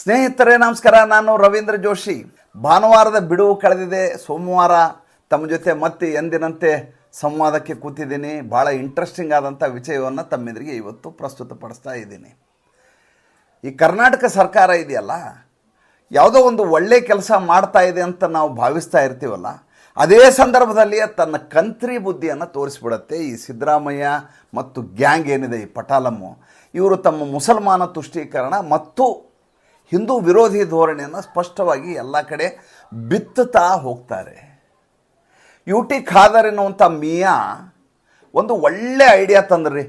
ಸ್ನೇಹಿತರೇ, ನಮಸ್ಕಾರ. ನಾನು ರವೀಂದ್ರ ಜೋಶಿ. ಭಾನುವಾರದ ಬಿಡುವು ಕಳೆದಿದೆ. ಸೋಮವಾರ ತಮ್ಮ ಜೊತೆ ಮತ್ತೆ ಎಂದಿನಂತೆ ಸಂವಾದಕ್ಕೆ ಕೂತಿದ್ದೀನಿ. ಭಾಳ ಇಂಟ್ರೆಸ್ಟಿಂಗ್ ಆದಂಥ ವಿಷಯವನ್ನು ತಮ್ಮೆದುರಿಗೆ ಇವತ್ತು ಪ್ರಸ್ತುತಪಡಿಸ್ತಾ ಇದ್ದೀನಿ. ಈ ಕರ್ನಾಟಕ ಸರ್ಕಾರ ಇದೆಯಲ್ಲ, ಯಾವುದೋ ಒಂದು ಒಳ್ಳೆ ಕೆಲಸ ಮಾಡ್ತಾ ಇದೆ ಅಂತ ನಾವು ಭಾವಿಸ್ತಾ ಇರ್ತೀವಲ್ಲ, ಅದೇ ಸಂದರ್ಭದಲ್ಲಿ ತನ್ನ ಕಂತ್ರಿ ಬುದ್ಧಿಯನ್ನು ತೋರಿಸ್ಬಿಡುತ್ತೆ. ಈ ಸಿದ್ದರಾಮಯ್ಯ ಮತ್ತು ಗ್ಯಾಂಗ್ ಏನಿದೆ, ಈ ಪಟಾಲಮ್ಮು, ಇವರು ತಮ್ಮ ಮುಸಲ್ಮಾನ ತುಷ್ಟೀಕರಣ ಮತ್ತು ಹಿಂದೂ ವಿರೋಧಿ ಧೋರಣೆಯನ್ನು ಸ್ಪಷ್ಟವಾಗಿ ಎಲ್ಲ ಕಡೆ ಬಿತ್ತುತ್ತಾ ಹೋಗ್ತಾರೆ. ಯು ಟಿ ಖಾದರ್ ಎನ್ನುವಂಥ ಮಿಯಾ ಒಂದು ಒಳ್ಳೆ ಐಡಿಯಾ ತಂದ್ರಿ.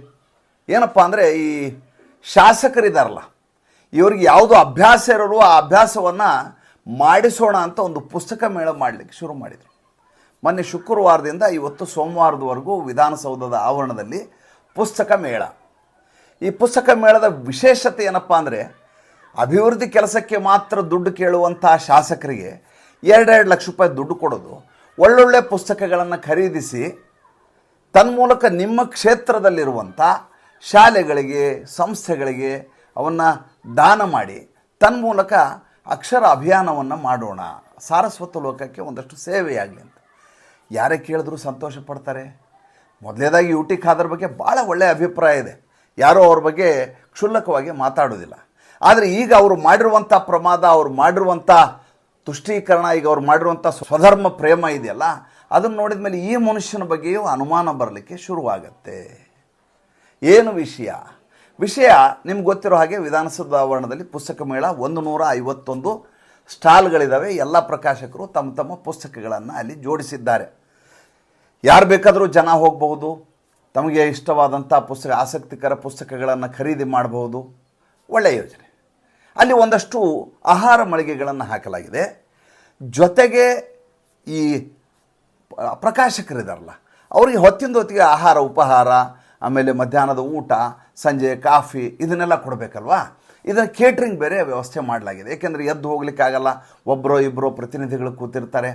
ಏನಪ್ಪ ಅಂದರೆ ಈ ಶಾಸಕರಿದ್ದಾರಲ್ಲ ಇವ್ರಿಗೆ ಯಾವುದು ಅಭ್ಯಾಸ ಇರಲು ಆ ಅಭ್ಯಾಸವನ್ನು ಮಾಡಿಸೋಣ ಅಂತ ಒಂದು ಪುಸ್ತಕ ಮೇಳ ಮಾಡಲಿಕ್ಕೆ ಶುರು ಮಾಡಿದರು. ಮೊನ್ನೆ ಶುಕ್ರವಾರದಿಂದ ಇವತ್ತು ಸೋಮವಾರದವರೆಗೂ ವಿಧಾನಸೌಧದ ಆವರಣದಲ್ಲಿ ಪುಸ್ತಕ ಮೇಳ. ಈ ಪುಸ್ತಕ ಮೇಳದ ವಿಶೇಷತೆ ಏನಪ್ಪ ಅಂದರೆ ಅಭಿವೃದ್ಧಿ ಕೆಲಸಕ್ಕೆ ಮಾತ್ರ ದುಡ್ಡು ಕೇಳುವಂಥ ಶಾಸಕರಿಗೆ ಎರಡೆರಡು ಲಕ್ಷ ರೂಪಾಯಿ ದುಡ್ಡು ಕೊಡೋದು, ಒಳ್ಳೊಳ್ಳೆ ಪುಸ್ತಕಗಳನ್ನು ಖರೀದಿಸಿ, ತನ್ಮೂಲಕ ನಿಮ್ಮ ಕ್ಷೇತ್ರದಲ್ಲಿರುವಂಥ ಶಾಲೆಗಳಿಗೆ, ಸಂಸ್ಥೆಗಳಿಗೆ ಅವನ್ನು ದಾನ ಮಾಡಿ, ತನ್ಮೂಲಕ ಅಕ್ಷರ ಅಭಿಯಾನವನ್ನು ಮಾಡೋಣ. ಸಾರಸ್ವತ ಲೋಕಕ್ಕೆ ಒಂದಷ್ಟು ಸೇವೆಯಾಗಲಿ ಅಂತ. ಯಾರೇ ಕೇಳಿದ್ರು ಸಂತೋಷ ಪಡ್ತಾರೆ. ಮೊದಲೇದಾಗಿ ಯು ಟಿ ಖಾದರ್ ಬಗ್ಗೆ ಭಾಳ ಒಳ್ಳೆಯ ಅಭಿಪ್ರಾಯ ಇದೆ. ಯಾರೂ ಅವ್ರ ಬಗ್ಗೆ ಕ್ಷುಲ್ಲಕವಾಗಿ ಮಾತಾಡೋದಿಲ್ಲ. ಆದರೆ ಈಗ ಅವರು ಮಾಡಿರುವಂಥ ಪ್ರಮಾದ, ಅವ್ರು ಮಾಡಿರುವಂಥ ತುಷ್ಟೀಕರಣ, ಈಗ ಅವ್ರು ಮಾಡಿರುವಂಥ ಸ್ವಧರ್ಮ ಪ್ರೇಮ ಇದೆಯಲ್ಲ, ಅದನ್ನು ನೋಡಿದ ಮೇಲೆ ಈ ಮನುಷ್ಯನ ಬಗ್ಗೆಯೂ ಅನುಮಾನ ಬರಲಿಕ್ಕೆ ಶುರುವಾಗತ್ತೆ. ಏನು ವಿಷಯ? ವಿಷಯ ನಿಮ್ಗೆ ಗೊತ್ತಿರೋ ಹಾಗೆ ವಿಧಾನಸೌಧ ಆವರಣದಲ್ಲಿ ಪುಸ್ತಕ ಮೇಳ ಒಂದು ನೂರ ಐವತ್ತೊಂದು ಸ್ಟಾಲ್ಗಳಿದ್ದಾವೆ ಎಲ್ಲ ಪ್ರಕಾಶಕರು ತಮ್ಮ ತಮ್ಮ ಪುಸ್ತಕಗಳನ್ನು ಅಲ್ಲಿ ಜೋಡಿಸಿದ್ದಾರೆ. ಯಾರು ಬೇಕಾದರೂ ಜನ ಹೋಗಬಹುದು, ತಮಗೆ ಇಷ್ಟವಾದಂಥ ಪುಸ್ತಕ, ಆಸಕ್ತಿಕರ ಪುಸ್ತಕಗಳನ್ನು ಖರೀದಿ ಮಾಡಬಹುದು. ಒಳ್ಳೆಯ ಯೋಜನೆ. ಅಲ್ಲಿ ಒಂದಷ್ಟು ಆಹಾರ ಮಳಿಗೆಗಳನ್ನು ಹಾಕಲಾಗಿದೆ. ಜೊತೆಗೆ ಈ ಪ್ರಕಾಶಕರಿದಾರಲ್ಲ, ಅವರಿಗೆ ಹೊತ್ತಿಂದ ಹೊತ್ತಿಗೆ ಆಹಾರ, ಉಪಹಾರ, ಆಮೇಲೆ ಮಧ್ಯಾಹ್ನದ ಊಟ, ಸಂಜೆ ಕಾಫಿ ಇದನ್ನೆಲ್ಲ ಕೊಡಬೇಕಲ್ವಾ? ಇದನ್ನು ಕೇಟ್ರಿಂಗ್ ಬೇರೆ ವ್ಯವಸ್ಥೆ ಮಾಡಲಾಗಿದೆ. ಏಕೆಂದರೆ ಎದ್ದು ಹೋಗ್ಲಿಕ್ಕಾಗಲ್ಲ ಒಬ್ಬರೋ ಇಬ್ಬರೋ ಪ್ರತಿನಿಧಿಗಳು ಕೂತಿರ್ತಾರೆ.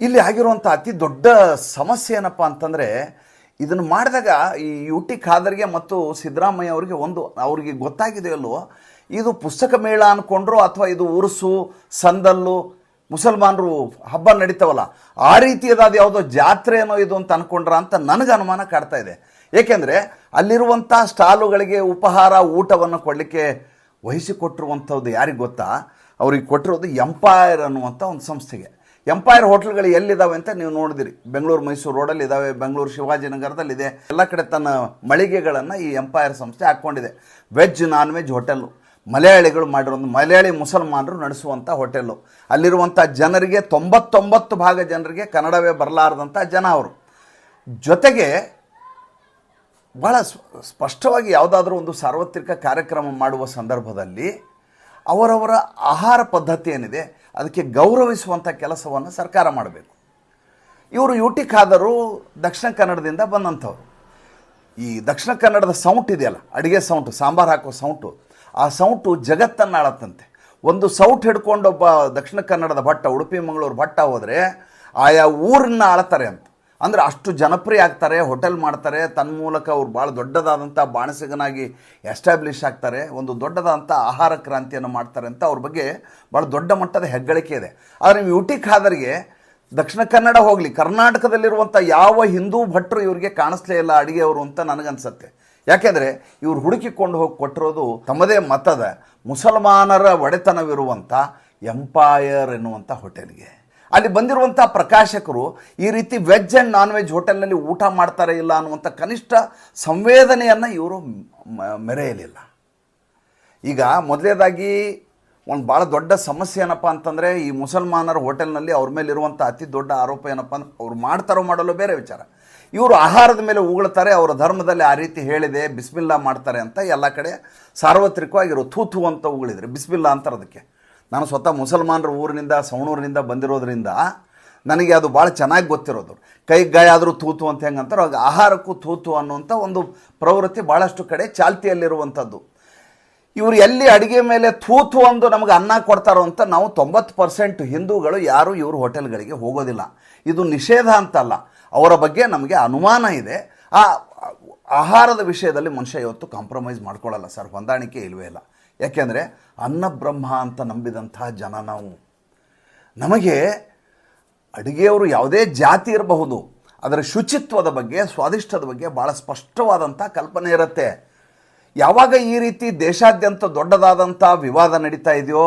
ಇಲ್ಲಿ ಆಗಿರುವಂಥ ಅತಿ ದೊಡ್ಡ ಸಮಸ್ಯೆ ಏನಪ್ಪ ಅಂತಂದರೆ ಇದನ್ನು ಮಾಡಿದಾಗ ಈ ಯು ಟಿ ಖಾದರ್ಗೆ ಮತ್ತು ಸಿದ್ದರಾಮಯ್ಯ ಅವರಿಗೆ ಒಂದು ಅವರಿಗೆ ಗೊತ್ತಾಗಿದೆಯಲ್ಲೋ ಇದು ಪುಸ್ತಕ ಮೇಳ ಅಂದ್ಕೊಂಡ್ರು ಅಥವಾ ಇದು ಉರುಸು, ಸಂದಲ್ಲು, ಮುಸಲ್ಮಾನರು ಹಬ್ಬ ನಡೀತಾವಲ್ಲ, ಆ ರೀತಿಯದಾದ ಯಾವುದೋ ಜಾತ್ರೆ ಏನೋ ಇದು ಅಂತ ಅನ್ಕೊಂಡ್ರ ಅಂತ ನನಗೆ ಅನುಮಾನ ಕಾಡ್ತಾ ಇದೆ. ಏಕೆಂದರೆ ಅಲ್ಲಿರುವಂಥ ಸ್ಟಾಲುಗಳಿಗೆ ಉಪಹಾರ, ಊಟವನ್ನು ಕೊಡಲಿಕ್ಕೆ ವಹಿಸಿಕೊಟ್ಟಿರುವಂಥದ್ದು ಯಾರಿಗೆ ಗೊತ್ತಾ? ಅವ್ರಿಗೆ ಕೊಟ್ಟಿರೋದು ಎಂಪೈರ್ ಅನ್ನುವಂಥ ಒಂದು ಸಂಸ್ಥೆಗೆ. ಎಂಪೈರ್ ಹೋಟೆಲ್ಗಳು ಎಲ್ಲಿದ್ದಾವೆ ಅಂತ ನೀವು ನೋಡಿದಿರಿ. ಬೆಂಗಳೂರು ಮೈಸೂರು ರೋಡಲ್ಲಿ ಇದ್ದಾವೆ ಬೆಂಗಳೂರು ಶಿವಾಜಿನಗರದಲ್ಲಿದೆ ಎಲ್ಲ ಕಡೆ ತನ್ನ ಮಳಿಗೆಗಳನ್ನು ಈ ಎಂಪೈರ್ ಸಂಸ್ಥೆ ಹಾಕ್ಕೊಂಡಿದೆ. ವೆಜ್ ನಾನ್ ವೆಜ್ ಹೋಟೆಲ್ಲು ಮಲಯಾಳಿಗಳು ಮಾಡಿರೋ ಒಂದು ಮಲಯಾಳಿ ಮುಸಲ್ಮಾನರು ನಡೆಸುವಂಥ ಹೋಟೆಲ್ಲು ಅಲ್ಲಿರುವಂಥ ಜನರಿಗೆ ತೊಂಬತ್ತೊಂಬತ್ತು ಭಾಗ ಜನರಿಗೆ ಕನ್ನಡವೇ ಬರಲಾರದಂಥ ಜನ ಅವರು. ಜೊತೆಗೆ ಭಾಳ ಸ್ಪ- ಸ್ಪಷ್ಟವಾಗಿ ಯಾವುದಾದ್ರೂ ಒಂದು ಸಾರ್ವತ್ರಿಕ ಕಾರ್ಯಕ್ರಮ ಮಾಡುವ ಸಂದರ್ಭದಲ್ಲಿ ಅವರವರ ಆಹಾರ ಪದ್ಧತಿ ಏನಿದೆ ಅದಕ್ಕೆ ಗೌರವಿಸುವಂಥ ಕೆಲಸವನ್ನು ಸರ್ಕಾರ ಮಾಡಬೇಕು. ಇವರು ಯು ಟಿ ಖಾದರು ದಕ್ಷಿಣ ಕನ್ನಡದಿಂದ ಬಂದಂಥವ್ರು. ಈ ದಕ್ಷಿಣ ಕನ್ನಡದ ಸೌಂಟ್ ಇದೆಯಲ್ಲ, ಅಡುಗೆ ಸೌಂಟು ಸಾಂಬಾರು ಹಾಕೋ ಸೌಂಟು ಆ ಸೌಂಟು ಜಗತ್ತನ್ನು ಆಳತ್ತಂತೆ. ಒಂದು ಸೌಟ್ ಹಿಡ್ಕೊಂಡೊಬ್ಬ ದಕ್ಷಿಣ ಕನ್ನಡದ ಭಟ್ಟ, ಉಡುಪಿ, ಮಂಗಳೂರು ಭಟ್ಟ ಹೋದರೆ ಆಯಾ ಊರನ್ನ ಆಳ್ತಾರೆ ಅಂತ. ಅಂದರೆ ಅಷ್ಟು ಜನಪ್ರಿಯ ಆಗ್ತಾರೆ, ಹೋಟೆಲ್ ಮಾಡ್ತಾರೆ ತನ್ಮೂಲಕ ಅವ್ರು ಭಾಳ ದೊಡ್ಡದಾದಂಥ ಬಾಣಸಿಗನಾಗಿ ಎಸ್ಟಾಬ್ಲಿಷ್ ಆಗ್ತಾರೆ, ಒಂದು ದೊಡ್ಡದಾದಂಥ ಆಹಾರ ಕ್ರಾಂತಿಯನ್ನು ಮಾಡ್ತಾರೆ ಅಂತ ಅವ್ರ ಬಗ್ಗೆ ಭಾಳ ದೊಡ್ಡ ಮಟ್ಟದ ಹೆಗ್ಗಳಿಕೆ ಇದೆ. ಆದರೆ ನೀವು ಯುಟಿ ಖಾದರಿಗೆ ದಕ್ಷಿಣ ಕನ್ನಡ ಹೋಗಲಿ ಕರ್ನಾಟಕದಲ್ಲಿರುವಂಥ ಯಾವ ಹಿಂದೂ ಭಟ್ರು ಇವರಿಗೆ ಕಾಣಿಸ್ಲೇ ಇಲ್ಲ ಅಡುಗೆಯವರು ಅಂತ ನನಗನ್ಸತ್ತೆ. ಯಾಕೆಂದರೆ ಇವ್ರು ಹುಡುಕಿಕೊಂಡು ಹೋಗಿ ಕೊಟ್ಟಿರೋದು ತಮ್ಮದೇ ಮತದ ಮುಸಲ್ಮಾನರ ಒಡೆತನವಿರುವಂಥ ಎಂಪಾಯರ್ ಎನ್ನುವಂಥ ಹೋಟೆಲ್ಗೆ. ಅಲ್ಲಿ ಬಂದಿರುವಂಥ ಪ್ರಕಾಶಕರು ಈ ರೀತಿ ವೆಜ್ ಆ್ಯಂಡ್ ನಾನ್ ವೆಜ್ ಹೋಟೆಲ್ನಲ್ಲಿ ಊಟ ಮಾಡ್ತಾರೆ ಇಲ್ಲ ಅನ್ನುವಂಥ ಕನಿಷ್ಠ ಸಂವೇದನೆಯನ್ನು ಇವರು ಮೆರೆಯಲಿಲ್ಲ. ಈಗ ಮೊದಲೇದಾಗಿ ಒಂದು ಭಾಳ ದೊಡ್ಡ ಸಮಸ್ಯೆ ಏನಪ್ಪ ಅಂತಂದರೆ ಈ ಮುಸಲ್ಮಾನರ ಹೋಟೆಲ್ನಲ್ಲಿ ಅವ್ರ ಮೇಲೆ ಇರುವಂಥ ಅತಿ ದೊಡ್ಡ ಆರೋಪ ಏನಪ್ಪ ಅಂದ್ರೆ ಅವ್ರು ಮಾಡ್ತಾರೋ ಮಾಡಲು ಬೇರೆ ವಿಚಾರ. ಇವರು ಆಹಾರದ ಮೇಲೆ ಉಗುಳ್ತಾರೆ, ಅವರ ಧರ್ಮದಲ್ಲಿ ಆ ರೀತಿ ಹೇಳಿದೆ, ಬಿಸ್ಮಿಲ್ಲಾ ಮಾಡ್ತಾರೆ ಅಂತ ಎಲ್ಲ ಕಡೆ ಸಾರ್ವತ್ರಿಕವಾಗಿರೋ ಥೂಥು ಅಂತ ಉಗುಳಿದ್ರೆ, ಬಿಸ್ಮಿಲ್ಲಾ ಅಂತಾರೆ ಅದಕ್ಕೆ. ನಾನು ಸ್ವತಃ ಮುಸಲ್ಮಾನರ ಊರಿನಿಂದ, ಸವಣೂರಿನಿಂದ ಬಂದಿರೋದ್ರಿಂದ ನನಗೆ ಅದು ಭಾಳ ಚೆನ್ನಾಗಿ ಗೊತ್ತಿರೋದು. ಕೈ ಗಾಯ ಆದರೂ ತೂತು ಅಂತ ಹೆಂಗೆ ಅಂತಾರೋ ಹಾಗೆ ಆಹಾರಕ್ಕೂ ತೂತು ಅನ್ನುವಂಥ ಒಂದು ಪ್ರವೃತ್ತಿ ಭಾಳಷ್ಟು ಕಡೆ ಚಾಲ್ತಿಯಲ್ಲಿರುವಂಥದ್ದು. ಇವರು ಎಲ್ಲಿ ಅಡುಗೆ ಮೇಲೆ ತೂತು ಒಂದು ನಮಗೆ ಅನ್ನ ಕೊಡ್ತಾರೋ ಅಂತ ನಾವು ತೊಂಬತ್ತು ಪರ್ಸೆಂಟ್ ಹಿಂದೂಗಳು ಯಾರೂ ಇವರು ಹೋಟೆಲ್ಗಳಿಗೆ ಹೋಗೋದಿಲ್ಲ. ಇದು ನಿಷೇಧ ಅಂತಲ್ಲ. ಅವರ ಬಗ್ಗೆ ನಮಗೆ ಅನುಮಾನ ಇದೆ. ಆ ಆಹಾರದ ವಿಷಯದಲ್ಲಿ ಮನುಷ್ಯ ಇವತ್ತು ಕಾಂಪ್ರಮೈಸ್ ಮಾಡ್ಕೊಳ್ಳಲ್ಲ ಸರ್. ಹೊಂದಾಣಿಕೆ ಇಲ್ಲವೇ ಇಲ್ಲ. ಯಾಕೆಂದರೆ ಅನ್ನಬ್ರಹ್ಮ ಅಂತ ನಂಬಿದಂತಹ ಜನ ನಾವು. ನಮಗೆ ಅಡುಗೆಯವರು ಯಾವುದೇ ಜಾತಿ ಇರಬಹುದು, ಅದರ ಶುಚಿತ್ವದ ಬಗ್ಗೆ, ಸ್ವಾದಿಷ್ಟದ ಬಗ್ಗೆ ಭಾಳ ಸ್ಪಷ್ಟವಾದಂಥ ಕಲ್ಪನೆ ಇರುತ್ತೆ. ಯಾವಾಗ ಈ ರೀತಿ ದೇಶಾದ್ಯಂತ ದೊಡ್ಡದಾದಂಥ ವಿವಾದ ನಡೀತಾ ಇದೆಯೋ,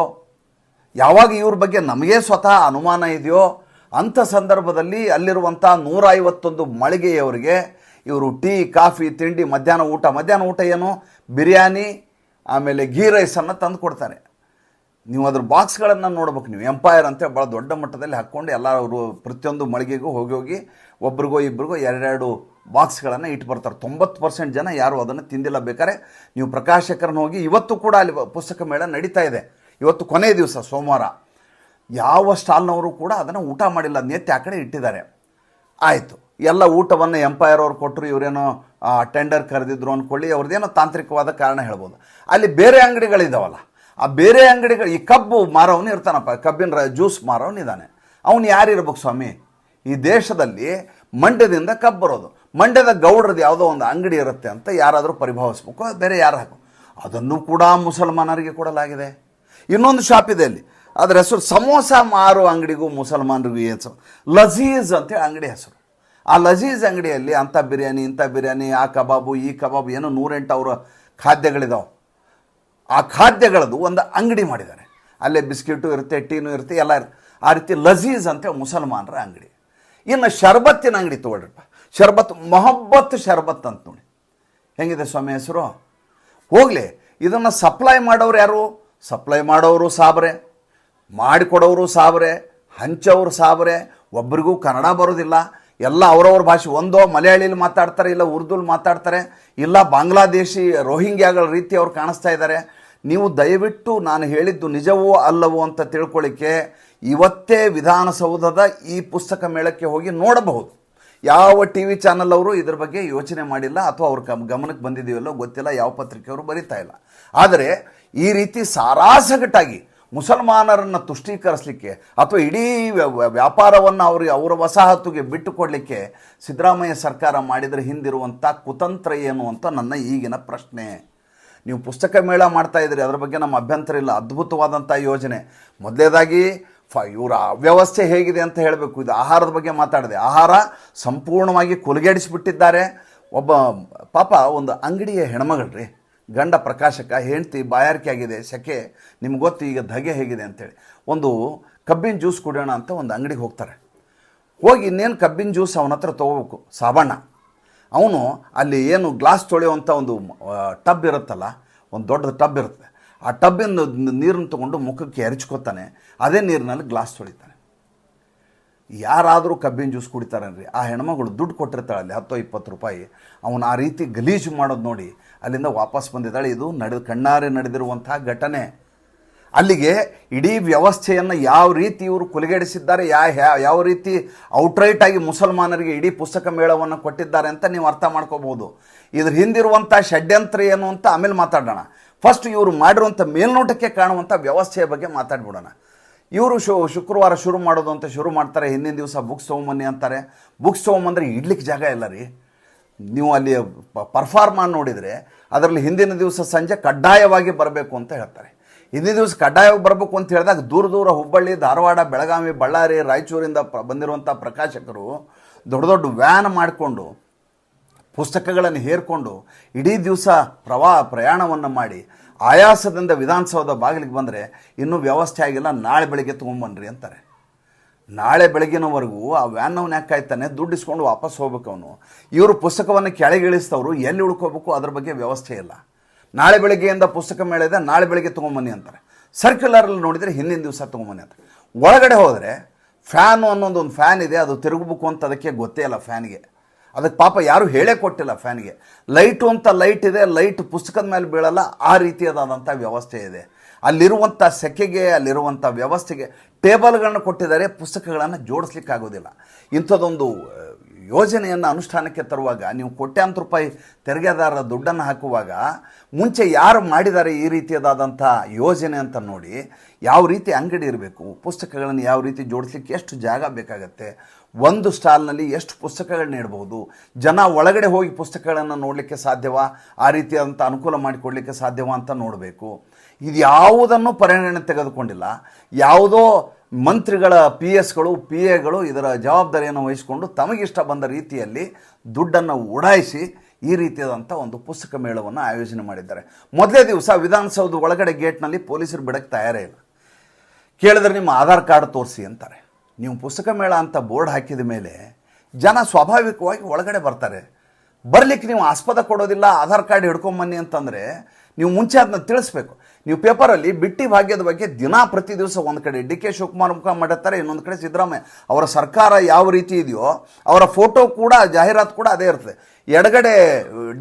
ಯಾವಾಗ ಇವ್ರ ಬಗ್ಗೆ ನಮಗೇ ಸ್ವತಃ ಅನುಮಾನ ಇದೆಯೋ ಅಂಥ ಸಂದರ್ಭದಲ್ಲಿ ಅಲ್ಲಿರುವಂಥ ನೂರ ಐವತ್ತೊಂದು ಮಳಿಗೆಯವರಿಗೆ ಇವರು ಟೀ, ಕಾಫಿ, ತಿಂಡಿ, ಮಧ್ಯಾಹ್ನ ಊಟ. ಮಧ್ಯಾಹ್ನ ಊಟ ಏನು? ಬಿರಿಯಾನಿ ಆಮೇಲೆ ಗೀ ರೈಸನ್ನು ತಂದು ಕೊಡ್ತಾರೆ. ನೀವು ಅದ್ರ ಬಾಕ್ಸ್ಗಳನ್ನು ನೋಡ್ಬೇಕು ನೀವು. ಎಂಪೈರ್ ಅಂತ ಭಾಳ ದೊಡ್ಡ ಮಟ್ಟದಲ್ಲಿ ಹಾಕ್ಕೊಂಡು ಎಲ್ಲ ಅವರು ಪ್ರತಿಯೊಂದು ಮಳಿಗೆಗೂ ಹೋಗಿ ಹೋಗಿ ಒಬ್ರಿಗೋ ಇಬ್ರಿಗೋ ಎರಡೆರಡು ಬಾಕ್ಸ್ಗಳನ್ನು ಇಟ್ಟು ಬರ್ತಾರೆ. ತೊಂಬತ್ತು ಪರ್ಸೆಂಟ್ ಜನ ಯಾರು ಅದನ್ನು ತಿಂದಿಲ್ಲ. ಬೇಕಾದ್ರೆ ನೀವು ಪ್ರಕಾಶಕರನ್ನ ಹೋಗಿ ಇವತ್ತು ಕೂಡ ಅಲ್ಲಿ ಪುಸ್ತಕ ಮೇಳ ನಡೀತಾ ಇದೆ. ಇವತ್ತು ಕೊನೆಯ ದಿವಸ ಸೋಮವಾರ. ಯಾವ ಸ್ಟಾಲ್ನವರು ಕೂಡ ಅದನ್ನು ಊಟ ಮಾಡಿಲ್ಲ. ನೆತ್ತಿ ಆ ಕಡೆ ಇಟ್ಟಿದ್ದಾರೆ. ಆಯಿತು. ಎಲ್ಲ ಊಟವನ್ನು ಎಂಪೈರ್ ಅವ್ರು ಕೊಟ್ಟರು ಇವರೇನೋ ಟೆಂಡರ್ ಕರೆದಿದ್ರು ಅಂದ್ಕೊಳ್ಳಿ ಅವ್ರದ್ದೇನೋ ತಾಂತ್ರಿಕವಾದ ಕಾರಣ ಹೇಳ್ಬೋದು. ಅಲ್ಲಿ ಬೇರೆ ಅಂಗಡಿಗಳಿದ್ದಾವಲ್ಲ ಆ ಬೇರೆ ಅಂಗಡಿಗಳು, ಈ ಕಬ್ಬು ಮಾರೋನು ಇರ್ತಾನಪ್ಪ, ಕಬ್ಬಿನ ಜ್ಯೂಸ್ ಮಾರವನಿದ್ದಾನೆ ಅವನು ಯಾರಿರ್ಬೇಕು ಸ್ವಾಮಿ? ಈ ದೇಶದಲ್ಲಿ ಮಂಡ್ಯದಿಂದ ಕಬ್ಬು ಬರೋದು. ಮಂಡ್ಯದ ಗೌಡ್ರದ್ದು ಯಾವುದೋ ಒಂದು ಅಂಗಡಿ ಇರುತ್ತೆ ಅಂತ ಯಾರಾದರೂ ಪರಿಭಾವಿಸ್ಬೇಕು ಬೇರೆ ಯಾರು ಹಾಕು? ಅದನ್ನು ಕೂಡ ಮುಸಲ್ಮಾನರಿಗೆ ಕೊಡಲಾಗಿದೆ. ಇನ್ನೊಂದು ಶಾಪ್ ಇದೆ ಅಲ್ಲಿ. ಅದರ ಹೆಸರು ಸಮೋಸ ಮಾರೋ ಅಂಗಡಿಗೂ ಮುಸಲ್ಮಾನರಿಗೂ ಹೆಸರು. ಲಜೀಜ್ ಅಂತೇಳಿ ಅಂಗಡಿ ಹೆಸರು. ಆ ಲಜೀಜ್ ಅಂಗಡಿಯಲ್ಲಿ ಅಂಥ ಬಿರಿಯಾನಿ ಇಂಥ ಬಿರಿಯಾನಿ, ಆ ಕಬಾಬು, ಈ ಕಬಾಬು, ಏನೋ ನೂರೆಂಟು ಅವರ ಖಾದ್ಯಗಳಿದಾವೆ. ಆ ಖಾದ್ಯಗಳದ್ದು ಒಂದು ಅಂಗಡಿ ಮಾಡಿದ್ದಾರೆ. ಅಲ್ಲೇ ಬಿಸ್ಕಿಟು ಇರುತ್ತೆ, ಟೀನು ಇರುತ್ತೆ, ಎಲ್ಲ ಇರುತ್ತೆ. ಆ ರೀತಿ ಲಜೀಜ್ ಅಂತ ಮುಸಲ್ಮಾನರ ಅಂಗಡಿ. ಇನ್ನು ಶರ್ಬತ್ತಿನ ಅಂಗಡಿ ತೊಗೊಳ್ರಪ್ಪ. ಶರ್ಬತ್, ಮೊಹಬ್ಬತ್ ಶರ್ಬತ್ ಅಂತ ನೋಡಿ. ಹೆಂಗಿದೆ ಸ್ವಾಮಿ ಹೆಸರು? ಹೋಗಲಿ, ಇದನ್ನು ಸಪ್ಲೈ ಮಾಡೋರು ಯಾರು? ಸಪ್ಲೈ ಮಾಡೋರು ಸಾಬ್ರೆ. ಮಾಡಿಕೊಡೋರು ಸಾಬ್ರೆ. ಹಂಚೋರು ಸಾಬ್ರೆ. ಒಬ್ರಿಗೂ ಕನ್ನಡ ಬರೋದಿಲ್ಲ. ಎಲ್ಲ ಅವರವ್ರ ಭಾಷೆ, ಒಂದೋ ಮಲಯಾಳಿಲಿ ಮಾತಾಡ್ತಾರೆ, ಇಲ್ಲ ಉರ್ದುಲಿ ಮಾತಾಡ್ತಾರೆ, ಇಲ್ಲ ಬಾಂಗ್ಲಾದೇಶಿ ರೋಹಿಂಗ್ಯಾಗಳ ರೀತಿ ಅವ್ರು ಕಾಣಿಸ್ತಾ ಇದ್ದಾರೆ ನೀವು ದಯವಿಟ್ಟು ನಾನು ಹೇಳಿದ್ದು ನಿಜವೋ ಅಲ್ಲವೋ ಅಂತ ತಿಳ್ಕೊಳ್ಳಿಕ್ಕೆ ಇವತ್ತೇ ವಿಧಾನಸೌಧದ ಈ ಪುಸ್ತಕ ಮೇಳಕ್ಕೆ ಹೋಗಿ ನೋಡಬಹುದು. ಯಾವ ಟಿ ವಿ ಚಾನಲ್ ಅವರು ಇದ್ರ ಬಗ್ಗೆ ಯೋಚನೆ ಮಾಡಿಲ್ಲ ಅಥವಾ ಅವ್ರ ಗಮ್- ಗಮನಕ್ಕೆ ಬಂದಿದೆಯಲ್ಲೋ ಗೊತ್ತಿಲ್ಲ, ಯಾವ ಪತ್ರಿಕೆಯವರು ಬರೀತಾ ಇಲ್ಲ. ಆದರೆ ಈ ರೀತಿ ಸಾರಾಸಗಟಾಗಿ ಮುಸಲ್ಮಾನರನ್ನು ತುಷ್ಟೀಕರಿಸಲಿಕ್ಕೆ ಅಥವಾ ಇಡೀ ವ್ಯ- ವ್ಯಾಪಾರವನ್ನು ಅವರಿಗೆ ಅವರ ವಸಾಹತುಗೆ ಬಿಟ್ಟುಕೊಡಲಿಕ್ಕೆ ಸಿದ್ದರಾಮಯ್ಯ ಸರ್ಕಾರ ಮಾಡಿದರೆ ಹಿಂದಿರುವಂಥ ಕುತಂತ್ರ ಏನು ಅಂತ ನನ್ನ ಈಗಿನ ಪ್ರಶ್ನೆ. ನೀವು ಪುಸ್ತಕ ಮೇಳ ಮಾಡ್ತಾ ಇದ್ರಿ ಅದರ ಬಗ್ಗೆ ನಮ್ಮ ಅಭ್ಯಂತರ ಇಲ್ಲ. ಅದ್ಭುತವಾದಂಥ ಯೋಜನೆ. ಮೊದಲೇದಾಗಿ ಫ ಇವರ ವ್ಯವಸ್ಥೆ ಹೇಗಿದೆ ಅಂತ ಹೇಳಬೇಕು. ಇದು ಆಹಾರದ ಬಗ್ಗೆ ಮಾತಾಡಿದೆ. ಆಹಾರ ಸಂಪೂರ್ಣವಾಗಿ ಕೊಲಗೆಡಿಸಿಬಿಟ್ಟಿದ್ದಾರೆ. ಒಬ್ಬ ಪಾಪ ಒಂದು ಅಂಗಡಿಯ ಹೆಣ್ಮಗಳ್ರಿ. ಗಂಡ ಪ್ರಕಾಶಕ, ಹೆಂಡ್ತಿ ಬಾಯಾರಿಕೆ ಆಗಿದೆ, ಸೆಕೆ, ನಿಮ್ಗೆ ಗೊತ್ತು ಈಗ ಧಗೆ ಹೇಗಿದೆ ಅಂತೇಳಿ. ಒಂದು ಕಬ್ಬಿನ ಜ್ಯೂಸ್ ಕುಡಿಯೋಣ ಅಂತ ಒಂದು ಅಂಗಡಿಗೆ ಹೋಗ್ತಾರೆ. ಹೋಗಿ ಇನ್ನೇನು ಕಬ್ಬಿನ ಜ್ಯೂಸ್ ಅವನ ಹತ್ರ ತೊಗೋಬೇಕು? ಸಾಬಣ್ಣ ಅವನು ಅಲ್ಲಿ ಏನು ಗ್ಲಾಸ್ ತೊಳೆಯುವಂಥ ಒಂದು ಟಬ್ ಇರುತ್ತಲ್ಲ, ಒಂದು ದೊಡ್ಡ ಟಬ್ ಇರುತ್ತೆ. ಆ ಟಬ್ಬಿನ ನೀರನ್ನು ತೊಗೊಂಡು ಮುಖಕ್ಕೆ ಎರಚ್ಕೋತಾನೆ ಅದೇ ನೀರಿನಲ್ಲಿ ಗ್ಲಾಸ್ ತೊಳಿತಾನೆ. ಯಾರಾದರೂ ಕಬ್ಬಿನ ಜ್ಯೂಸ್ ಕುಡಿತಾರನ್ರಿ? ಆ ಹೆಣ್ಮಗಳು ದುಡ್ಡು ಕೊಟ್ಟಿರ್ತಾಳೆ ಅಲ್ಲಿ ಹತ್ತೋ ಇಪ್ಪತ್ತು ರೂಪಾಯಿ. ಅವನು ಆ ರೀತಿ ಗಲೀಜು ಮಾಡೋದು ನೋಡಿ ಅಲ್ಲಿಂದ ವಾಪಸ್ ಬಂದಿದ್ದಾಳೆ. ಇದು ನಡೆದು ಕಣ್ಣಾರೆ ನಡೆದಿರುವಂತಹ ಘಟನೆ. ಅಲ್ಲಿಗೆ ಇಡೀ ವ್ಯವಸ್ಥೆಯನ್ನು ಯಾವ ರೀತಿ ಇವರು ಕೊಲೆಗೆಡಿಸಿದ್ದಾರೆ, ಯಾ ಯಾ- ಯಾವ ರೀತಿ ಔಟ್ರೈಟ್ ಆಗಿ ಮುಸಲ್ಮಾನರಿಗೆ ಇಡೀ ಪುಸ್ತಕ ಮೇಳವನ್ನು ಕೊಟ್ಟಿದ್ದಾರೆ ಅಂತ ನೀವು ಅರ್ಥ ಮಾಡ್ಕೋಬಹುದು. ಇದ್ರ ಹಿಂದಿರುವಂಥ ಷಡ್ಯಂತ್ರ ಏನು ಅಂತ ಆಮೇಲೆ ಮಾತಾಡೋಣ. ಫಸ್ಟ್ ಇವರು ಮಾಡಿರುವಂಥ ಮೇಲ್ನೋಟಕ್ಕೆ ಕಾಣುವಂಥ ವ್ಯವಸ್ಥೆಯ ಬಗ್ಗೆ ಮಾತಾಡ್ಬಿಡೋಣ. ಇವರು ಶು ಶುಕ್ರವಾರ ಶುರು ಮಾಡೋದು ಅಂತ ಶುರು ಮಾಡ್ತಾರೆ. ಹಿಂದಿನ ದಿವಸ ಬುಕ್ಸ್ ತೊಗೊಂಬನ್ನಿ ಅಂತಾರೆ. ಬುಕ್ಸ್ ತೊಗೊಂಬಂದರೆ ಇಡ್ಲಿಕ್ಕೆ ಜಾಗ ಇಲ್ಲ ರೀ. ನೀವು ಅಲ್ಲಿ ಪರ್ಫಾರ್ಮ ನೋಡಿದರೆ ಅದರಲ್ಲಿ ಹಿಂದಿನ ದಿವಸ ಸಂಜೆ ಕಡ್ಡಾಯವಾಗಿ ಬರಬೇಕು ಅಂತ ಹೇಳ್ತಾರೆ. ಹಿಂದಿನ ದಿವಸ ಕಡ್ಡಾಯವಾಗಿ ಬರಬೇಕು ಅಂತ ಹೇಳಿದಾಗ ದೂರ ದೂರ ಹುಬ್ಬಳ್ಳಿ, ಧಾರವಾಡ, ಬೆಳಗಾವಿ, ಬಳ್ಳಾರಿ, ರಾಯಚೂರಿಂದ ಪ್ರ ಬಂದಿರುವಂಥ ಪ್ರಕಾಶಕರು ದೊಡ್ಡ ದೊಡ್ಡ ವ್ಯಾನ್ ಮಾಡಿಕೊಂಡು ಪುಸ್ತಕಗಳನ್ನು ಹೇರಿಕೊಂಡು ಇಡೀ ದಿವಸ ಪ್ರವಾ ಪ್ರಯಾಣವನ್ನು ಮಾಡಿ ಆಯಾಸದಿಂದ ವಿಧಾನಸೌಧ ಬಾಗಿಲಿಗೆ ಬಂದರೆ ಇನ್ನೂ ವ್ಯವಸ್ಥೆ ಆಗಿಲ್ಲ, ನಾಳೆ ಬೆಳಿಗ್ಗೆ ತೊಗೊಂಬನ್ರಿ ಅಂತಾರೆ. ನಾಳೆ ಬೆಳಗಿನವರೆಗೂ ಆ ವ್ಯಾನ್ ಯಾಕೆ ಕಾಯ್ತಾನೆ? ದುಡ್ಡು ಇಸ್ಕೊಂಡು ವಾಪಸ್ ಹೋಗ್ಬೇಕು ಅವನು. ಇವರು ಪುಸ್ತಕವನ್ನು ಕೆಳಗಿಳಿಸ್ತವ್ರು ಎಲ್ಲಿ ಉಳ್ಕೋಬೇಕು ಅದ್ರ ಬಗ್ಗೆ ವ್ಯವಸ್ಥೆ ಇಲ್ಲ. ನಾಳೆ ಬೆಳಗ್ಗೆಯಿಂದ ಪುಸ್ತಕ ಮೇಳ ಇದೆ, ನಾಳೆ ಬೆಳಗ್ಗೆ ತೊಗೊಂಬನ್ನಿ ಅಂತಾರೆ. ಸರ್ಕ್ಯುಲರಲ್ಲಿ ನೋಡಿದರೆ ಹಿಂದಿನ ದಿವಸ ತೊಗೊಂಬನ್ನಿ ಅಂತ ಒಳಗಡೆ ಹೋದರೆ ಫ್ಯಾನು ಅನ್ನೋದು ಒಂದು ಫ್ಯಾನ್ ಇದೆ, ಅದು ತಿರುಗಬೇಕು ಅಂತ ಅದಕ್ಕೆ ಗೊತ್ತೇ ಇಲ್ಲ ಫ್ಯಾನ್ಗೆ ಅದಕ್ಕೆ ಪಾಪ ಯಾರೂ ಹೇಳೇ ಕೊಟ್ಟಿಲ್ಲ ಫ್ಯಾನ್ಗೆ. ಲೈಟು ಅಂತ ಲೈಟ್ ಇದೆ, ಲೈಟ್ ಪುಸ್ತಕದ ಮೇಲೆ ಬೀಳಲ್ಲ, ಆ ರೀತಿಯಾದಂಥ ವ್ಯವಸ್ಥೆ ಇದೆ. ಅಲ್ಲಿರುವಂಥ ಸೆಕೆಗೆ ಅಲ್ಲಿರುವಂಥ ವ್ಯವಸ್ಥೆಗೆ ಟೇಬಲ್ಗಳನ್ನು ಕೊಟ್ಟಿದ್ದಾರೆ, ಪುಸ್ತಕಗಳನ್ನು ಜೋಡಿಸ್ಲಿಕ್ಕಾಗೋದಿಲ್ಲ ಇಂಥದ್ದೊಂದು ಯೋಜನೆಯನ್ನು ಅನುಷ್ಠಾನಕ್ಕೆ ತರುವಾಗ, ನೀವು ಕೋಟ್ಯಾಂತರ ರೂಪಾಯಿ ತೆರಿಗೆದಾರರ ದುಡ್ಡನ್ನು ಹಾಕುವಾಗ, ಮುಂಚೆ ಯಾರು ಮಾಡಿದ್ದಾರೆ ಈ ರೀತಿಯಾದಂಥ ಯೋಜನೆ ಅಂತ ನೋಡಿ, ಯಾವ ರೀತಿ ಅಂಗಡಿ ಇರಬೇಕು, ಪುಸ್ತಕಗಳನ್ನು ಯಾವ ರೀತಿ ಜೋಡಿಸ್ಲಿಕ್ಕೆ ಎಷ್ಟು ಜಾಗ ಬೇಕಾಗತ್ತೆ ಒಂದು ಸ್ಟಾಲ್ನಲ್ಲಿ ಎಷ್ಟು ಪುಸ್ತಕಗಳನ್ನ ಇಡಬಹುದು ಜನ ಒಳಗಡೆ ಹೋಗಿ ಪುಸ್ತಕಗಳನ್ನು ನೋಡಲಿಕ್ಕೆ ಸಾಧ್ಯವಾ? ಆ ರೀತಿಯಾದಂಥ ಅನುಕೂಲ ಮಾಡಿಕೊಡ್ಲಿಕ್ಕೆ ಸಾಧ್ಯವಾ ಅಂತ ನೋಡಬೇಕು. ಇದು ಯಾವುದನ್ನು ಪರಿಗಣನೆ ತೆಗೆದುಕೊಂಡಿಲ್ಲ. ಯಾವುದೋ ಮಂತ್ರಿಗಳ ಪಿ ಎಸ್ಗಳು ಪಿ ಎಗಳು ಇದರ ಜವಾಬ್ದಾರಿಯನ್ನು ವಹಿಸಿಕೊಂಡು ತಮಗಿಷ್ಟ ಬಂದ ರೀತಿಯಲ್ಲಿ ದುಡ್ಡನ್ನು ಉಡಾಯಿಸಿ ಈ ರೀತಿಯಾದಂಥ ಒಂದು ಪುಸ್ತಕ ಮೇಳವನ್ನು ಆಯೋಜನೆ ಮಾಡಿದ್ದಾರೆ. ಮೊದಲೇ ದಿವಸ ವಿಧಾನಸೌಧ ಒಳಗಡೆ ಗೇಟ್ನಲ್ಲಿ ಪೊಲೀಸರು ಬಿಡಕ್ಕೆ ತಯಾರೇ ಇಲ್ಲ. ಕೇಳಿದ್ರೆ ನಿಮ್ಮ ಆಧಾರ್ ಕಾರ್ಡ್ ತೋರಿಸಿ ಅಂತಾರೆ. ನೀವು ಪುಸ್ತಕ ಮೇಳ ಅಂತ ಬೋರ್ಡ್ ಹಾಕಿದ ಮೇಲೆ ಜನ ಸ್ವಾಭಾವಿಕವಾಗಿ ಒಳಗಡೆ ಬರ್ತಾರೆ. ಬರಲಿಕ್ಕೆ ನೀವು ಆಸ್ಪದ ಕೊಡೋದಿಲ್ಲ, ಆಧಾರ್ ಕಾರ್ಡ್ ಹಿಡ್ಕೊಂಬನ್ನಿ ಅಂತಂದರೆ ನೀವು ಮುಂಚೆ ಅದನ್ನ ತಿಳಿಸ್ಬೇಕು. ನೀವು ಪೇಪರಲ್ಲಿ ಬಿಟ್ಟಿ ಭಾಗ್ಯದ ಬಗ್ಗೆ ದಿನಾ ಪ್ರತಿ ದಿವಸ ಒಂದು ಕಡೆ ಡಿ ಕೆ ಶಿವಕುಮಾರ್ ಮುಖ ಮಾಡಿರ್ತಾರೆ, ಇನ್ನೊಂದು ಕಡೆ ಸಿದ್ದರಾಮಯ್ಯ. ಅವರ ಸರ್ಕಾರ ಯಾವ ರೀತಿ ಇದೆಯೋ, ಅವರ ಫೋಟೋ ಕೂಡ, ಜಾಹೀರಾತು ಕೂಡ ಅದೇ ಇರ್ತದೆ. ಎಡಗಡೆ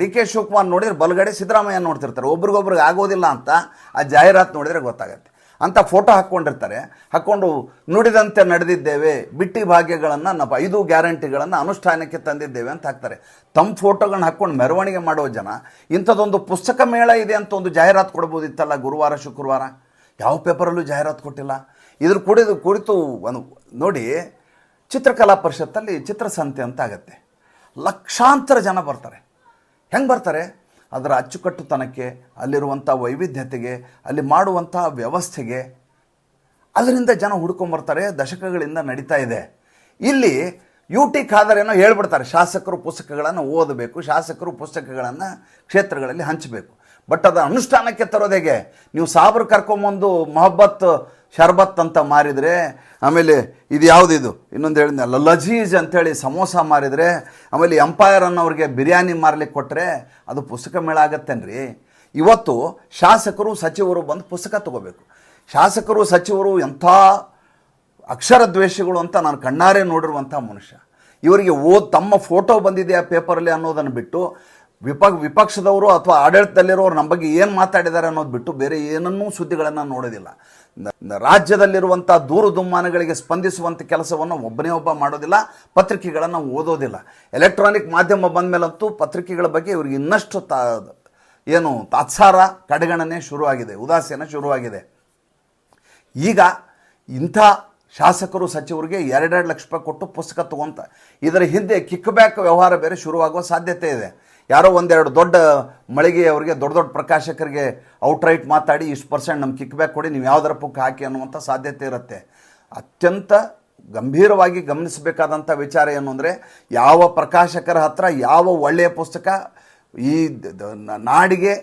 ಡಿ ಕೆ ಶಿವಕುಮಾರ್ ನೋಡಿದ್ರೆ ಬಲಗಡೆ ಸಿದ್ದರಾಮಯ್ಯ ನೋಡ್ತಿರ್ತಾರೆ. ಒಬ್ರಿಗೊಬ್ರಿಗೆ ಆಗೋದಿಲ್ಲ ಅಂತ ಆ ಜಾಹೀರಾತು ನೋಡಿದರೆ ಗೊತ್ತಾಗತ್ತೆ. ಅಂತ ಫೋಟೋ ಹಾಕ್ಕೊಂಡಿರ್ತಾರೆ. ಹಾಕ್ಕೊಂಡು ನುಡಿದಂತೆ ನಡೆದಿದ್ದೇವೆ, ಬಿಟ್ಟಿ ಭಾಗ್ಯಗಳನ್ನು ನಾವು ಐದು ಗ್ಯಾರಂಟಿಗಳನ್ನು ಅನುಷ್ಠಾನಕ್ಕೆ ತಂದಿದ್ದೇವೆ ಅಂತ ಹಾಕ್ತಾರೆ. ತಮ್ಮ ಫೋಟೋಗಳನ್ನ ಹಾಕ್ಕೊಂಡು ಮೆರವಣಿಗೆ ಮಾಡೋ ಜನ ಇಂಥದ್ದೊಂದು ಪುಸ್ತಕ ಮೇಳ ಇದೆ ಅಂತ ಒಂದು ಜಾಹೀರಾತು ಕೊಡ್ಬೋದಿತ್ತಲ್ಲ ಗುರುವಾರ, ಶುಕ್ರವಾರ? ಯಾವ ಪೇಪರಲ್ಲೂ ಜಾಹೀರಾತು ಕೊಟ್ಟಿಲ್ಲ. ಇದ್ರ ಕುಡಿದು, ಕುರಿತು ಒಂದು ನೋಡಿ, ಚಿತ್ರಕಲಾ ಪರಿಷತ್ತಲ್ಲಿ ಚಿತ್ರಸಂತೆ ಅಂತ ಆಗತ್ತೆ. ಲಕ್ಷಾಂತರ ಜನ ಬರ್ತಾರೆ. ಹೆಂಗೆ ಬರ್ತಾರೆ? ಅದರ ಅಚ್ಚುಕಟ್ಟುತನಕ್ಕೆ, ಅಲ್ಲಿರುವಂಥ ವೈವಿಧ್ಯತೆಗೆ, ಅಲ್ಲಿ ಮಾಡುವಂಥ ವ್ಯವಸ್ಥೆಗೆ ಅದರಿಂದ ಜನ ಹುಡ್ಕೊಂಬರ್ತಾರೆ ದಶಕಗಳಿಂದ ನಡೀತಾ ಇದೆ. ಇಲ್ಲಿ ಯು ಟಿ ಖಾದರೇನೋ ಹೇಳ್ಬಿಡ್ತಾರೆ, ಶಾಸಕರು ಪುಸ್ತಕಗಳನ್ನು ಓದಬೇಕು, ಶಾಸಕರು ಪುಸ್ತಕಗಳನ್ನು ಕ್ಷೇತ್ರಗಳಲ್ಲಿ ಹಂಚಬೇಕು. ಬಟ್ ಅದು ಅನುಷ್ಠಾನಕ್ಕೆ ತರೋದೇಗೆ ನೀವು ಸಾಬ್ರು ಕರ್ಕೊಂಬಂದು ಮೊಹಬ್ಬತ್ ಶರ್ಬತ್ ಅಂತ ಮಾರಿದರೆ, ಆಮೇಲೆ ಇದು ಯಾವುದಿದು ಇನ್ನೊಂದು ಹೇಳಿದ್ನಲ್ಲ, ಲಜೀಜ್ ಅಂಥೇಳಿ ಸಮೋಸ ಮಾರಿದರೆ, ಆಮೇಲೆ ಎಂಪೈರ್ ಅನ್ನೋರಿಗೆ ಬಿರಿಯಾನಿ ಮಾರಲಿಕ್ಕೆ ಕೊಟ್ಟರೆ ಅದು ಪುಸ್ತಕ ಮೇಳ ಆಗತ್ತೇನ್ರಿ? ಇವತ್ತು ಶಾಸಕರು, ಸಚಿವರು ಬಂದು ಪುಸ್ತಕ ತಗೋಬೇಕು. ಶಾಸಕರು, ಸಚಿವರು ಎಂಥ ಅಕ್ಷರ ದ್ವೇಷಗಳು ಅಂತ ನಾನು ಕಣ್ಣಾರೆ ನೋಡಿರುವಂಥ ಮನುಷ್ಯ. ಇವರಿಗೆ ಓದ್ ತಮ್ಮ ಫೋಟೋ ಬಂದಿದೆ ಆ ಪೇಪರಲ್ಲಿ ಅನ್ನೋದನ್ನು ಬಿಟ್ಟು, ವಿಪ, ವಿಪಕ್ಷದವರು ಅಥವಾ ಆಡಳಿತದಲ್ಲಿರೋರು ನಮ್ಮ ಬಗ್ಗೆ ಏನು ಮಾತಾಡಿದ್ದಾರೆ ಅನ್ನೋದು ಬಿಟ್ಟು ಬೇರೆ ಏನನ್ನೂ ಸುದ್ದಿಗಳನ್ನು ನೋಡೋದಿಲ್ಲ. ರಾಜ್ಯದಲ್ಲಿರುವಂಥ ದೂರು ದುಮ್ಮಾನಗಳಿಗೆ ಸ್ಪಂದಿಸುವಂಥ ಕೆಲಸವನ್ನು ಒಬ್ಬನೇ ಒಬ್ಬ ಮಾಡೋದಿಲ್ಲ, ಪತ್ರಿಕೆಗಳನ್ನು ಓದೋದಿಲ್ಲ. ಎಲೆಕ್ಟ್ರಾನಿಕ್ ಮಾಧ್ಯಮ ಬಂದ ಮೇಲಂತೂ ಪತ್ರಿಕೆಗಳ ಬಗ್ಗೆ ಇವ್ರಿಗೆ ಇನ್ನಷ್ಟು ತಾ ಏನು ತಾತ್ಸಾರ ಕಡೆಗಣನೆ ಶುರುವಾಗಿದೆ, ಉದಾಸೀನ ಶುರುವಾಗಿದೆ. ಈಗ ಇಂಥ ಶಾಸಕರು, ಸಚಿವರಿಗೆ ಎರಡೆರಡು ಲಕ್ಷ ರೂಪಾಯಿ ಕೊಟ್ಟು ಪುಸ್ತಕ ತಗೊಂತ ಇದರ ಹಿಂದೆ ಕಿಕ್ ಬ್ಯಾಕ್ ವ್ಯವಹಾರ ಬೇರೆ ಶುರುವಾಗುವ ಸಾಧ್ಯತೆ ಇದೆ. ಯಾರೋ ಒಂದೆರಡು ದೊಡ್ಡ ಮಳಿಗೆ ಅವರಿಗೆ ದೊಡ್ಡ ದೊಡ್ಡ ಪ್ರಕಾಶಕರಿಗೆ ಔಟ್ರೈಟ್ ಮಾತಾಡಿ, ಇಷ್ಟು ಪರ್ಸೆಂಟ್ ನಮ್ಮ ಕಿಕ್ ಬ್ಯಾಕ್ ಕೊಡಿ, ನೀವು ಯಾವುದರ ಪುಕ್ ಹಾಕಿ ಅನ್ನುವಂಥ ಸಾಧ್ಯತೆ ಇರುತ್ತೆ. ಅತ್ಯಂತ ಗಂಭೀರವಾಗಿ ಗಮನಿಸಬೇಕಾದಂಥ ವಿಚಾರ ಏನು ಅಂದರೆ, ಯಾವ ಪ್ರಕಾಶಕರ ಹತ್ರ ಯಾವ ಒಳ್ಳೆಯ ಪುಸ್ತಕ ಈ ನಾಡಿಗೆ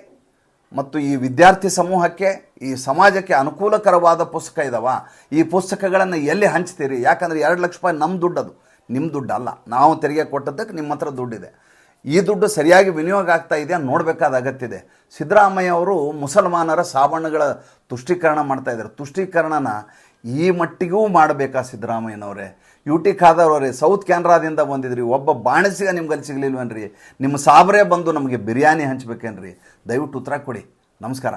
ಮತ್ತು ಈ ವಿದ್ಯಾರ್ಥಿ ಸಮೂಹಕ್ಕೆ, ಈ ಸಮಾಜಕ್ಕೆ ಅನುಕೂಲಕರವಾದ ಪುಸ್ತಕ ಇದಾವ, ಈ ಪುಸ್ತಕಗಳನ್ನು ಎಲ್ಲಿ ಹಂಚ್ತೀರಿ? ಯಾಕಂದರೆ ಎರಡು ಲಕ್ಷ ರೂಪಾಯಿ ನಮ್ಮ ದುಡ್ಡು ಅದು ನಿಮ್ಮ ದುಡ್ಡು ಅಲ್ಲ ನಾವು ತೆರಿಗೆ ಕೊಟ್ಟದ್ದಕ್ಕೆ ನಿಮ್ಮ ಹತ್ರ ದುಡ್ಡಿದೆ. ಈ ದುಡ್ಡು ಸರಿಯಾಗಿ ವಿನಿಯೋಗ ಆಗ್ತಾ ಇದೆಯಾ ನೋಡಬೇಕಾದ ಅಗತ್ಯ ಇದೆ ಸಿದ್ದರಾಮಯ್ಯ ಅವರು ಮುಸಲ್ಮಾನರ ಸಾಬಣ್ಣಗಳ ತುಷ್ಟೀಕರಣ ಮಾಡ್ತಾ ಇದ್ದಾರೆ. ತುಷ್ಟೀಕರಣನ ಈ ಮಟ್ಟಿಗೂ ಮಾಡಬೇಕಾ ಸಿದ್ದರಾಮಯ್ಯನವರೇ? ಯು ಟಿ ಖಾದರ್ ಸೌತ್ ಕ್ಯಾನ್ರಾದಿಂದ ಬಂದಿದ್ರಿ. ಒಬ್ಬ ಬಾಣಸಿಗ ನಿಮ್ಗೆ ಸಿಗ್ಲಿಲ್ವೇನ್ರಿ? ನಿಮ್ಮ ಸಾಬ್ರೇ ಬಂದು ನಮಗೆ ಬಿರಿಯಾನಿ ಹಂಚಬೇಕೇನ್ರಿ? ದಯವಿಟ್ಟು ಉತ್ತರ ಕೊಡಿ. ನಮಸ್ಕಾರ.